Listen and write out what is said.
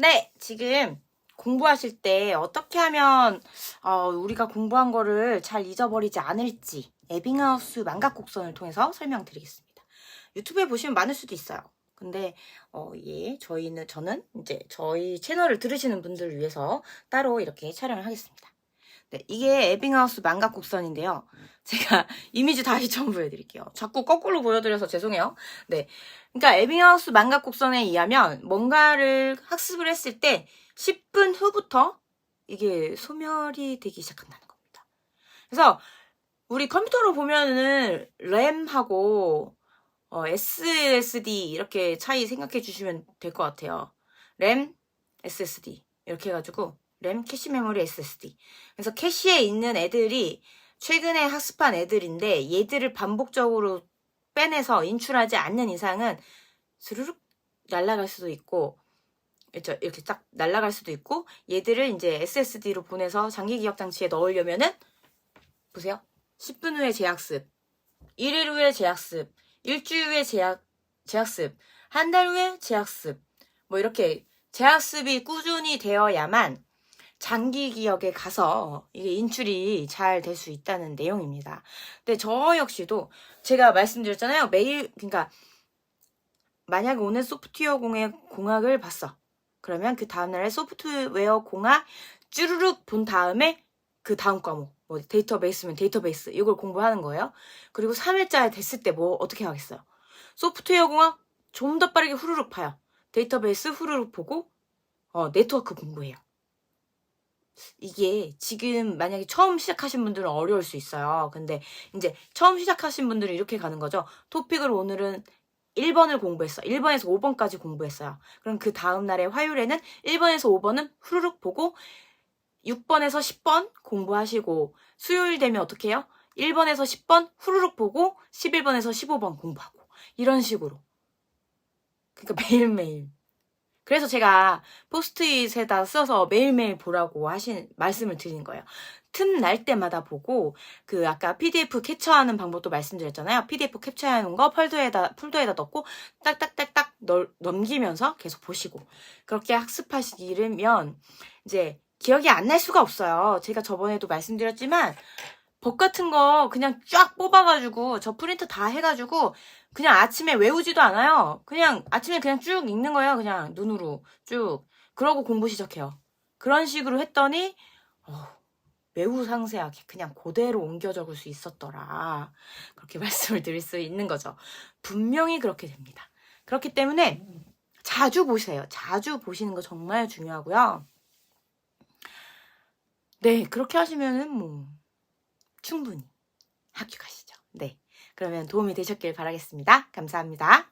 네, 지금 공부하실 때 어떻게 하면 어, 우리가 공부한 거를 잘 잊어버리지 않을지 에빙하우스 망각 곡선을 통해서 설명드리겠습니다. 유튜브에 보시면 많을 수도 있어요. 근데 어, 예, 저희는 저는 이제 저희 채널을 들으시는 분들을 위해서 따로 이렇게 촬영을 하겠습니다. 네, 이게 에빙하우스 망각 곡선인데요. 제가 이미지 다시 좀 보여드릴게요. 자꾸 거꾸로 보여드려서 죄송해요. 네, 그러니까 에빙하우스 망각 곡선에 의하면 뭔가를 학습을 했을 때 10분 후부터 이게 소멸이 되기 시작한다는 겁니다. 그래서 우리 컴퓨터로 보면은 램하고 어, SSD 이렇게 차이 생각해 주시면 될 것 같아요. 램, SSD 이렇게 해가지고 램, 캐시 메모리, SSD. 그래서 캐시에 있는 애들이 최근에 학습한 애들인데 얘들을 반복적으로 빼내서 인출하지 않는 이상은 스르륵 날아갈 수도 있고 이렇게 이렇게 딱 날아갈 수도 있고 얘들을 이제 SSD로 보내서 장기 기억 장치에 넣으려면은 보세요. 10분 후에 재학습, 1일 후에 재학습, 일주일 후에 재학 재학습, 한 달 후에 재학습. 뭐 이렇게 재학습이 꾸준히 되어야만 장기 기억에 가서 이게 인출이 잘 될 수 있다는 내용입니다. 근데 저 역시도 제가 말씀드렸잖아요. 매일 그러니까 만약에 오늘 소프트웨어 공학, 공학을 봤어. 그러면 그 다음날에 소프트웨어 공학 쭈르륵 본 다음에 그 다음 과목 뭐 데이터베이스면 데이터베이스 이걸 공부하는 거예요. 그리고 3일째 됐을 때 뭐 어떻게 하겠어요? 소프트웨어 공학 좀 더 빠르게 후루룩 파요. 데이터베이스 후루룩 보고 어, 네트워크 공부해요. 이게 지금 만약에 처음 시작하신 분들은 어려울 수 있어요. 근데 이제 처음 시작하신 분들은 이렇게 가는 거죠. 토픽을 오늘은 1번을 공부했어. 1번에서 5번까지 공부했어요. 그럼 그 다음날에 화요일에는 1번에서 5번은 후루룩 보고 6번에서 10번 공부하시고 수요일 되면 어떻게 해요? 1번에서 10번 후루룩 보고 11번에서 15번 공부하고 이런 식으로. 그러니까 매일매일. 그래서 제가 포스트잇에다 써서 매일매일 보라고 하신 말씀을 드린 거예요. 틈 날 때마다 보고 그 아까 PDF 캡처하는 방법도 말씀드렸잖아요. PDF 캡처하는 거 폴더에다 폴더에다 넣고 딱딱딱딱 널, 넘기면서 계속 보시고 그렇게 학습하시려면 이제 기억이 안 날 수가 없어요. 제가 저번에도 말씀드렸지만 법 같은 거 그냥 쫙 뽑아가지고 저 프린트 다 해가지고 그냥 아침에 외우지도 않아요. 그냥 아침에 그냥 쭉 읽는 거예요. 그냥 눈으로 쭉. 그러고 공부 시작해요. 그런 식으로 했더니 어, 매우 상세하게 그냥 그대로 옮겨 적을 수 있었더라. 그렇게 말씀을 드릴 수 있는 거죠. 분명히 그렇게 됩니다. 그렇기 때문에 자주 보세요. 자주 보시는 거 정말 중요하고요. 네, 그렇게 하시면은 뭐 충분히 학교 가시죠. 네. 그러면 도움이 되셨길 바라겠습니다. 감사합니다.